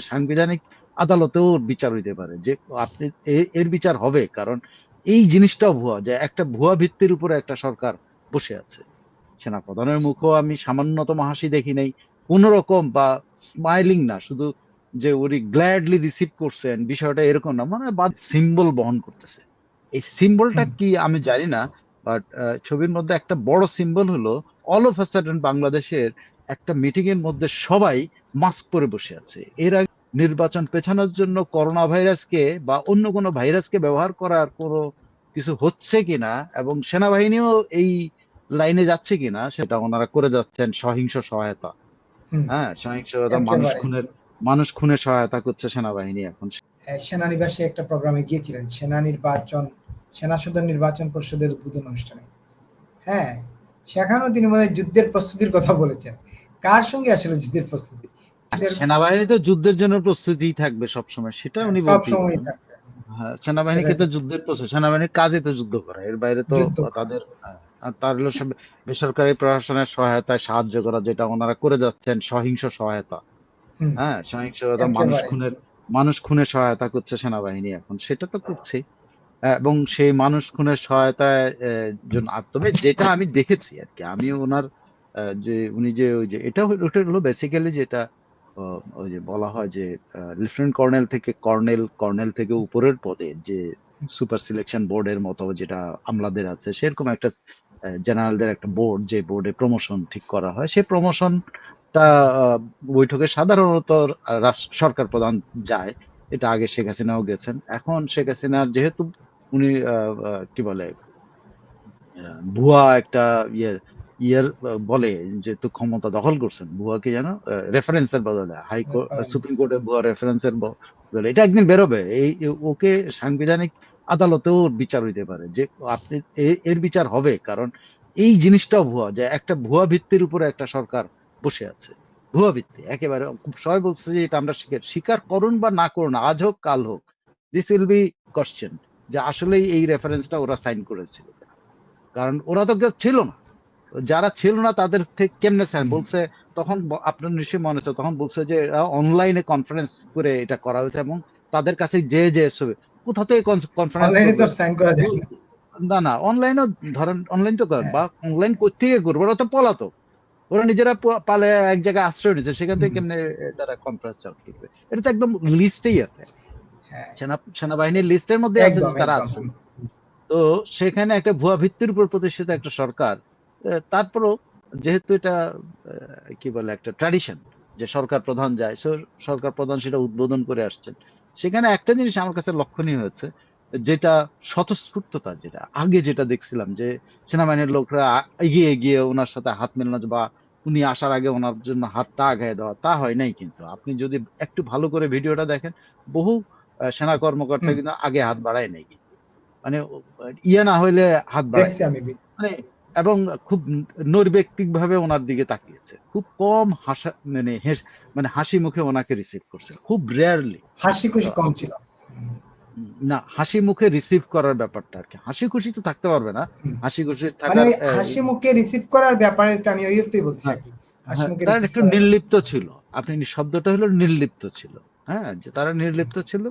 সাংবিধানিক আদালতেও বিচার হইতে পারে যে আপনি এর বিচার হবে কারণ এই জিনিসটাও ভুয়া যে একটা ভুয়া ভিত্তির উপরে একটা সরকার বসে আছে। সেনাপ্রধানের মুখও আমি সামান্যতম হাসি দেখি নাই। কোন রকম বা স্মাইলিং না শুধু যে উনি গ্ল্যাডলি রিসিভ করছেন বিষয়টা এরকম না মানে বাদ সিম্বল বহন করতেছে। এই সিম্বলটা কি আমি জানি না বাট ছবির মধ্যে একটা বড় সিম্বল হলো অল অফ বাংলাদেশের একটা মিটিং এর মধ্যে সবাই মাস্ক পরে বসে আছে। এর আগে নির্বাচন পেছানোর জন্য করোনা ভাইরাসকে বা অন্য কোনো ভাইরাসকে ব্যবহার করার কোনো কিছু হচ্ছে কিনা এবং সেনাবাহিনীও এই লাইনে যাচ্ছে কিনা সেটা ওনারা করে যাচ্ছেন সহিংস সহায়তা। হ্যাঁ সহিংসতা মানুষ খুনের মানুষ খুনের সহায়তা করছে সেনাবাহিনী এখন। সেনানিবাসে একটা প্রোগ্রামে গিয়েছিলেন সেনা নির্বাচন সেনা সদর নির্বাচন পরিষদের উদ্বোধন অনুষ্ঠানে। হ্যাঁ সেখানেও তিনি বোধহয় যুদ্ধের প্রস্তুতির কথা বলেছেন। কার সঙ্গে আসলে যুদ্ধের প্রস্তুতি? সেনাবাহিনী তো যুদ্ধের জন্য প্রস্তুতি থাকবে সবসময় সেটা উনি পারেন। হ্যাঁ, সেনাবাহিনীকে তো যুদ্ধের প্রস্তুতি সেনাবাহিনীর কাজে তো যুদ্ধ করা এর বাইরে তো তাদের হ্যাঁ, তার হলো বেসরকারি প্রশাসনের সহায়তায় সাহায্য করা যেটা ওনারা করে যাচ্ছেন সহিংস সহায়তা। হ্যাঁ সহিংসতা মানুষ। খুনের মানুষ খুনের সহায়তা করছে সেনাবাহিনী এখন সেটা তো করছে। এবং সেই মানুষ খুনের সহায়তায় জন্য তবে যেটা আমি দেখেছি আর কি আমি ওনার যে উনি যে ওই যে এটা হলো- ওটা হলো বেসিক্যালি যেটা ওই যে বলা হয় যে লেফটেন্যান্ট কর্নেল থেকে কর্নেল কর্নেল থেকে উপরের পদে যে সুপার সিলেকশন বোর্ডের মতো যেটা আমলাদের আছে, সেরকম একটা জেনারেলদের একটা বোর্ড যে বোর্ডে প্রমোশন ঠিক করা হয়। সেই প্রমোশনটা বৈঠকে সাধারণত সরকার প্রধান যায়। এটা আগে শেখ হাসিনাও গেছেন। এখন শেখ হাসিনার যেহেতু উনি কি বলে ভুয়া একটা ইয়ের ইয়ের বলে যে তো ক্ষমতা দখল করছেন ভুয়া কি জানো রেফারেন্সের বদলে হাইকোর্ট সুপ্রিম কোর্টে ভুয়া রেফারেন্সের বদলে। এটা একদিন বেরোবে। এই ওকে সাংবিধানিক আদালতেও বিচার হইতে পারে। যে আপনি এর বিচার হবে কারণ এই জিনিসটাও ভুয়া যে একটা ভুয়া ভিত্তির উপরে একটা সরকার বসে আছে। ভুয়া ভিত্তি একেবারে সবাই বলছে যে এটা আমরা স্বীকার স্বীকার করুন বা না করুন আজ হোক কাল হোক দিস উইল বি কোশ্চেন যে আসলেই এই রেফারেন্সটা ওরা সাইন করেছিল। কারণ ওরা তো কেউ ছিল না। যারা ছিল না তাদের থেকে কেমনে সাইন বলছে তখন আপনার নিশ্চয়ই মনে আছে তখন বলছে যে এরা অনলাইনে কনফারেন্স করে এটা করা হয়েছে এবং তাদের কাছে যে যে ছবি কোথা থেকে কনফারেন্স অনলাইনে করা না। না না অনলাইনও ধরেন অনলাইন তো করেন হ্যাঁ। বা অনলাইন থেকে করব? ওরা তো পলাতক। ওরা নিজেরা পালে এক জায়গায় আশ্রয় নিচ্ছে সেখান থেকে কেমনে তারা কনফারেন্স করবে? এটা তো একদম লিস্টেই আছে। হ্যাঁ। সেনা সেনাবাহিনীর লিস্টের মধ্যে আছে তারা। আশ্রয় তো সেখানে একটা ভুয়া ভিত্তির উপর প্রতিষ্ঠিত একটা সরকার তারপরও যেহেতু এটা কি বলে একটা ট্র্যাডিশন যে সরকার প্রধান যায় so সরকার প্রধান সেটা উদ্বোধন করে আসছেন। সেখানে একটা জিনিস আমার কাছে লক্ষণীয় হয়েছে যেটা স্বতঃস্ফূর্ততা যেটা আগে যেটা দেখছিলাম যে সেনাবাহিনীর লোকরা এগিয়ে এগিয়ে ওনার সাথে হাত মেলানো বা উনি আসার আগে ওনার জন্য হাতটা আগায় দেওয়া তা হয় নাই কিন্তু। আপনি যদি একটু ভালো করে ভিডিওটা দেখেন বহু সেনা কর্মকর্তা কিন্তু আগে হাত বাড়ায় নাই কিন্তু। মানে ইয়ে না হইলে হাত বাড়ায় মানে এবং খুব নৈর্ব্যক্তিক ভাবে ওনার দিকে তাকিয়েছে। খুব কম হাসা মানে হেস- মানে হাসি মুখে ওনাকে রিসিভ করছে। খুব রেয়ারলি হাসি খুশি কম ছিল। না হাসি মুখে রিসিভ করার ব্যাপারটা আর কি। হাসি খুশি তো থাকতে পারবে না। হাসি খুশি মানে থাকার ওই হাসি মুখে রিসিভ করার ব্যাপারে আমি ওই অর্থই বলছি আর কি। হাসি হ্যাঁ, receive একটু নির্লিপ্ত ছিল। আপনি শব্দটা হলো নির্লিপ্ত ছিল। হ্যাঁ যে তারা নির্লিপ্ত ছিল।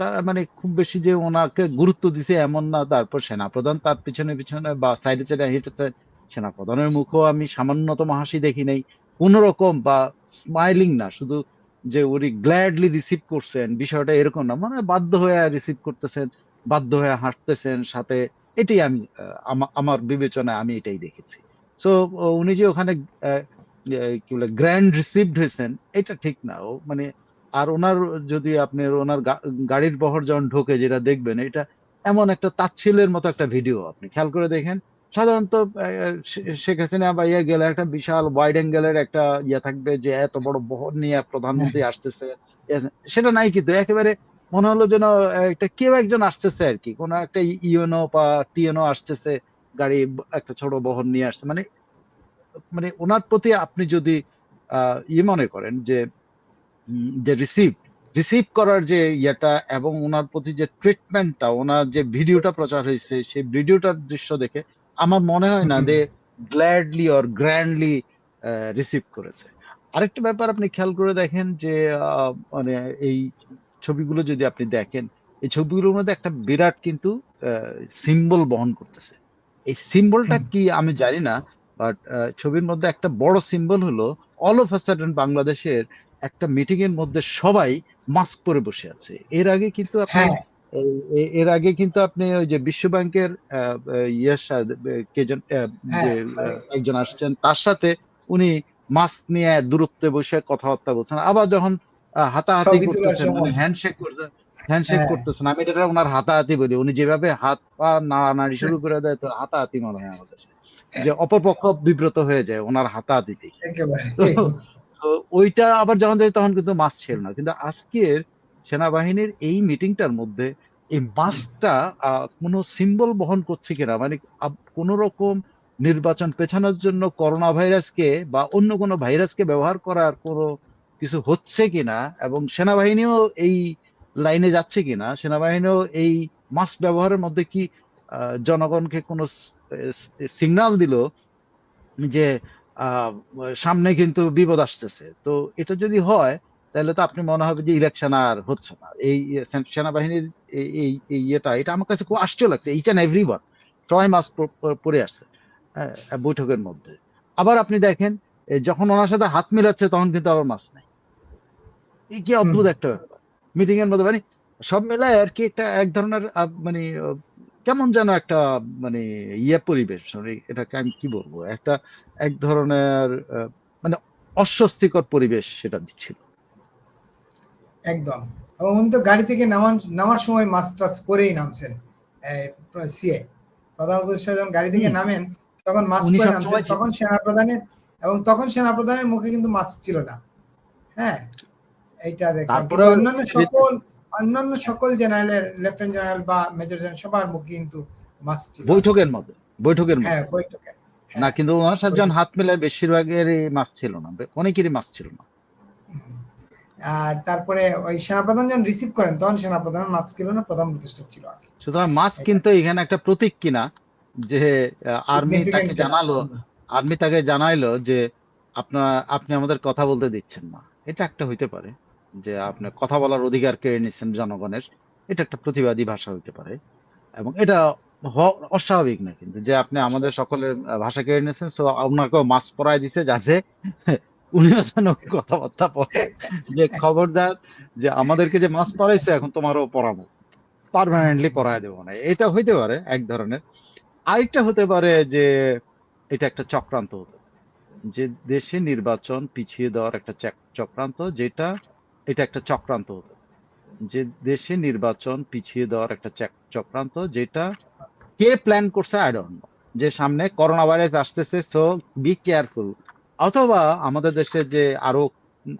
তারা মানে খুব বেশি যে ওনাকে গুরুত্ব দিছে এমন না, তারপর সেনাপ্রধান তার পিছনে পিছনে বা সাইডে সাইডে হেঁটেছে। সেনাপ্রধানের মুখও আমি সামান্যতম হাসি দেখি নাই। কোন রকম বা স্মাইলিং না, শুধু যে উনি গ্ল্যাডলি রিসিভ করছেন, বিষয়টা এরকম না। মানে বাধ্য হয়ে রিসিভ করতেছেন, বাধ্য হয়ে হাঁটতেছেন, সাথে এটাই আমি আমার বিবেচনায় আমি এটাই দেখেছি। সো উনি যে ওখানে কি বলে গ্র্যান্ড রিসিভড হয়েছেন, এটা ঠিক না। ও মানে আর ওনার যদি আপনি ওনার গাড়ির বহর যখন ঢোকে যেটা দেখবেন এটা এমন একটা তাচ্ছিলের মতো একটা ভিডিও। আপনি খেয়াল করে দেখেন সাধারণত শেখ হাসিনা বা ইয়ে গেলে একটা বিশাল ওয়াইড অ্যাঙ্গেলের একটা ইয়ে থাকবে যে এত বড় বহর নিয়ে প্রধানমন্ত্রী আসতেছে। ইয়ে সেটা নাই কিন্তু একেবারে মনে হলো যেন একটা কেউ একজন আসতেছে আর কি। কোন একটা ইউএনও বা টিএনও আসতেছে গাড়ি একটা ছোট বহর নিয়ে আসছে। মানে মানে ওনার প্রতি আপনি যদি আহ, ইয়ে মনে করেন যে যে রিসিভ রিসিভ করার যে ইয়েটা এবং ওনার প্রতি যে ট্রিটমেন্টটা ওনার যে ভিডিওটা প্রচার হয়েছে সেই ভিডিওটার দৃশ্য দেখে আমার মনে হয় না। যে গ্ল্যাডলি অর গ্র্যান্ডলি রিসিভ করেছে। আরেকটা ব্যাপার আপনি খেয়াল করে দেখেন যে মানে এই ছবিগুলো যদি আপনি দেখেন এই ছবিগুলোর মধ্যে একটা বিরাট কিন্তু সিম্বল বহন করতেছে। এই সিম্বলটা কি আমি জানি না বাট ছবির মধ্যে একটা বড় সিম্বল হলো অল অফ সাডেন বাংলাদেশের একটা মিটিং এর মধ্যে সবাই মাস্ক পরে বসে আছে। এর আগে কিন্তু আপনি হ্যাঁ। এর আগে কিন্তু আপনি ওই যে বিশ্ব ব্যাংকের হ্যাঁ। আহ, একজন আসছেন তার সাথে উনি মাস্ক নিয়ে দূরত্বে বসে কথাবার্তা বলছেন। আবার যখন হাতাহাতি করতেছেন মানে হ্যান্ডশেক করতেন হ্যান্ডশেক হ্যাঁ। করতেছেন। আমি এটা ওনার হাতাহাতি বলি উনি যেভাবে হাত পা নাড়ানাড়ি শুরু করে দেয় তো হাতাহাতি মনে হয় আমার কাছে। যে অপরপক্ষ বিব্রত হয়ে যায় ওনার হাতাহাতিতে একেবারে। তো তো ওইটা আবার যখন দেখি তখন কিন্তু মাস ছিল না। কিন্তু আজকের সেনাবাহিনীর এই মিটিংটার মধ্যে এই মাসটা কোনো সিম্বল বহন করছে কিনা? মানে কোন রকম নির্বাচন পেছানোর জন্য করোনা ভাইরাসকে বা অন্য কোনো ভাইরাসকে ব্যবহার করার কোনো কিছু হচ্ছে কিনা? এবং সেনাবাহিনীও এই লাইনে যাচ্ছে কিনা? সেনাবাহিনীও এই মাস্ক ব্যবহারের মধ্যে কি জনগণকে কোনো সিগন্যাল দিল যে সামনে কিন্তু বিপদ আসতেছে। তো এটা যদি হয় তাহলে তো আপনি মনে হবে যে ইলেকশন আর হচ্ছে না। এই সেনাবাহিনীর এই ইয়েটা এটা আমার কাছে খুব আশ্চর্য লাগছে এইচ অ্যান্ড এভরি ওয়ান সবাই মাস্ক পরে আসছে হ্যাঁ, বৈঠকের মধ্যে। আবার আপনি দেখেন যখন ওনার সাথে হাত মিলাচ্ছে তখন কিন্তু আবার মাস্ক নাই। এই কি অদ্ভুত একটা ব্যাপার। মিটিং এর মধ্যে মানে সব মেলায় আর কি একটা এক ধরনের মানে কেমন যেন একটা মানে ইয়ে পরিবেশ এটাকে আমি কি বলব? একটা এক ধরনের মানে অস্বস্তিকর পরিবেশ সেটা দিচ্ছিল। একদম। এবং উনি তো গাড়ি থেকে নামান নামার সময় মাস্ক টাস্ক পরেই নামছেন সিএ। প্রধান উপদেষ্টা যখন গাড়ি থেকে নামেন তখন মাস্ক পরে নামছেন। তখন সেনা প্রধানের এবং তখন সেনা প্রধানের মুখে কিন্তু মাস্ক ছিল না। হ্যাঁ এইটা তারপরেও অন্যান্য সকল অন্যান্য সকল জেনারেলের লেফটেন্যান্ট জেনারেল বা মেজর জেনারেল সবার মুখে কিন্তু মাস্ক ছিল। বৈঠকের মধ্যে বৈঠকের মধ্যে। হ্যাঁ বৈঠকে হ্যাঁ। না কিন্তু ওনার সাথে যখন হাত মেলায় বেশিরভাগেরই মাছ ছিল না অনেকেরই মাছ ছিল না। আর তারপরে ওই সেনাপ্রধান যখন রিসিভ করেন তখন সেনাপ্রধানের মাস্ক ছিল না প্রধান উপদেষ্টা ছিল সুতরাং মাছ কিন্তু এখানে একটা প্রতীক কিনা যে আর্মি তাকে জানালো আর্মি তাকে জানাইলো যে আপনার আপনি আমাদের কথা বলতে দিচ্ছেন না। এটা একটা হইতে পারে। যে আপনি কথা বলার অধিকার কেড়ে নিচ্ছেন জনগণের, এটা একটা প্রতিবাদী ভাষা হইতে পারে। এবং এটা অস্বাভাবিক না কিন্তু, যে আপনি আমাদের সকলের ভাষা কেড়ে নিয়েছেন সো আপনাকেও মাস্ক পরায় দিছে যাতে উনিও যেন কথাবার্তা বলে। যে খবরদার, যে আমাদেরকে যে মাস্ক পরাইছে, এখন তোমারও পরাবো। পার্মানেন্টলি পরায় দেবো না। এটা হইতে পারে এক ধরনের। আরেকটা হতে পারে যে এটা একটা চক্রান্ত হতে যে দেশে নির্বাচন পিছিয়ে দেওয়ার একটা চক্রান্ত, যেটা এটা একটা চক্রান্ত যে দেশে নির্বাচন পিছিয়ে দেওয়ার একটা চক্রান্ত যেটা কে প্ল্যান করছে আই ডোন্ট নো যে সামনে করোনা ভাইরাস আসতেছে সো বি কেয়ারফুল অথবা আমাদের দেশে যে আরও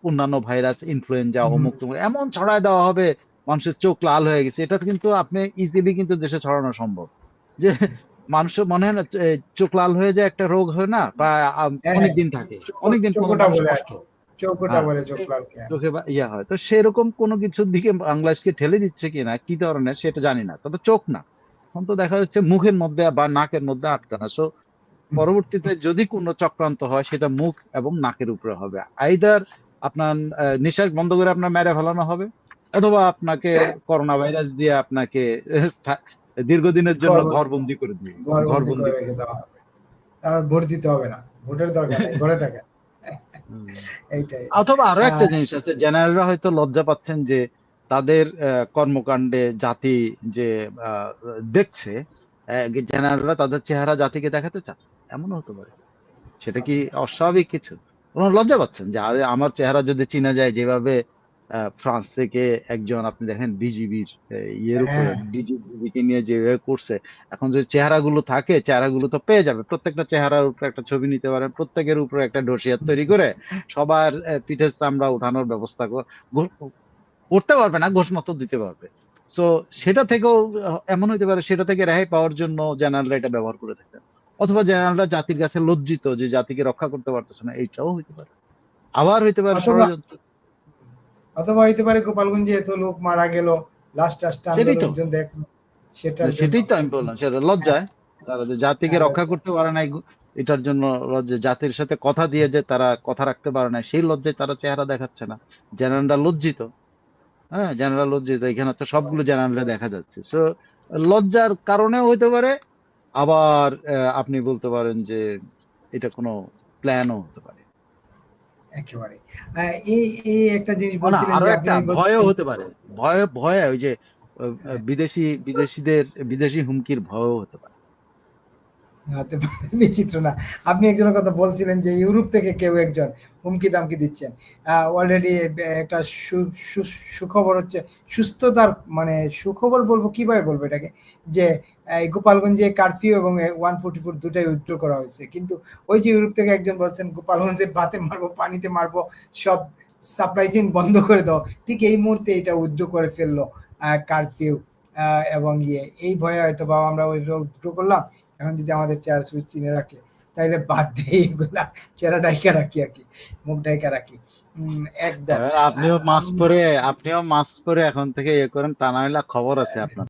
অন্যান্য ভাইরাস ইনফ্লুয়েঞ্জা অমুক তুমুক এমন ছড়ায় দেওয়া হবে মানুষের চোখ লাল হয়ে গেছে। এটা কিন্তু আপনি ইজিলি কিন্তু দেশে ছড়ানো সম্ভব। যে মানুষের মনে হয় না চোখ লাল হয়ে যায় একটা রোগ হয় না প্রায় হ্যাঁ, অনেক দিন থাকে। অনেকদিন চোখটা বলে আর কি। চৌকোটা হ্যাঁ। বলে চোখ লালকে চোখে ইয়া হয়। তো সেরকম কোনো কিছুর দিকে বাংলাদেশকে ঠেলে দিচ্ছে কিনা কি ধরনের সেটা জানি না। তবে চোখ না। এখন তো দেখা যাচ্ছে মুখের মধ্যে বা নাকের মধ্যে আটকানো। সো পরবর্তীতে যদি কোনো চক্রান্ত হয় সেটা মুখ এবং নাকের উপরে হবে। আইদার আপনার নিঃশ্বাস বন্ধ করে আপনার মেরে ফেলানো হবে অথবা আপনাকে করোনা ভাইরাস দিয়ে আপনাকে দীর্ঘদিনের জন্য ঘর- ঘরবন্দি করে দিবে। ঘরবন্দি ঘরবন্দি করে দেওয়া হবে। তারপর ভোট দিতে হবে না। ভোটের দরকার নেই ঘরে থাকে। হুম। এইটাই। অথবা আরও একটা জিনিস আছে জেনারেলরা হয়তো লজ্জা পাচ্ছেন যে তাদের আহ, কর্মকাণ্ডে জাতি যে আহ, দেখছে জেনারেলরা তাদের চেহারা জাতিকে দেখাতে চান এমনও হতে পারে। সেটা কি অস্বাভাবিক কিছু? ওনারা লজ্জা পাচ্ছেন যে আরে আমার চেহারা যদি চিনা যায় যেভাবে আহ, ফ্রান্স থেকে একজন আপনি দেখেন বিজিবির ইয়ের উপরে হ্যাঁ। ডিজিকে নিয়ে যেভাবে করছে এখন যদি চেহারাগুলো থাকে চেহারাগুলো তো পেয়ে যাবে। প্রত্যেকটা চেহারার উপরে একটা ছবি নিতে পারেন প্রত্যেকের উপরে একটা ডোসিয়ার তৈরি করে সবার পিঠের চামড়া উঠানোর ব্যবস্থা করতে পারবে না ঘোষমত দিতে পারবে। সো সেটা থেকেও এমন হইতে পারে সেটা থেকে রেহাই পাওয়ার জন্য জেনারেলরা এটা ব্যবহার করে থাকেন। অথবা জেনারেলরা জাতির কাছে লজ্জিত যে জাতিকে রক্ষা করতে পারতেছে না এইটাও হইতে পারে। আবার হইতে পারে ষড়যন্ত্র। অথবা হইতে পারে গোপালগঞ্জে এত লোক মারা গেল লাস্ট লাস্ট। লোকজন দেখল সেটা সেটাই তো আমি বললাম সেটা লজ্জায়। তারা যে জাতিকে হ্যাঁ, রক্ষা করতে পারে নাই এটার জন্য লজ্জা জাতির সাথে কথা দিয়ে যে তারা কথা রাখতে পারে না সেই লজ্জায় তারা চেহারা দেখাচ্ছে না। জেনারেলরা লজ্জিত। হ্যাঁ জেনারেল লজ্জিত। এখানে তো সবগুলো জেনারেলরা দেখা যাচ্ছে। সো লজ্জার কারণেও হইতে পারে আবার আপনি বলতে পারেন যে এটা কোনো প্ল্যানও হতে পারে। একেবারে এই এই একটা জিনিস বলছিলেন আরও একটা ভয়ও হতে পারে। ভয় ভয় ওই যে হ্যাঁ। বিদেশি বিদেশিদের বিদেশি হুমকির ভয়ও হতে পারে। হতে পারে বিচিত্র না। আপনি একজনের কথা বলছিলেন যে ইউরোপ থেকে কেউ একজন হুমকি দামকি দিচ্ছেন। অলরেডি একটা সুখবর হচ্ছে, সুস্থতার মানে সুখবর বলব, কীভাবে বলব এটাকে? যে গোপালগঞ্জে কারফিউ এবং ওয়ান ফোর্টি ফোর দুটাই উইথড্র করা হয়েছে। কিন্তু ওই যে ইউরোপ থেকে একজন বলছেন, গোপালগঞ্জে ভাতে মারবো, পানিতে মারবো, সব সাপ্লাই চেইন বন্ধ করে দাও। ঠিক এই মুহূর্তে এটা উইথড্র করে ফেলল কারফিউ এবং ইয়ে এই ভয়ে হয়তো বা আমরা উইথড্র করলাম। এখন যদি আমাদের চেহারা সুইচ চিনে রাখে তাইলে বাদ দিয়ে এগুলা চেহারা ডাইকা রাখি আর কি মুখ ডাইকা রাখি। একদম আপনিও মাস্ক পরে আপনিও মাস্ক পরে এখন থেকে ইয়ে করেন তা না খবর আছে আপনার।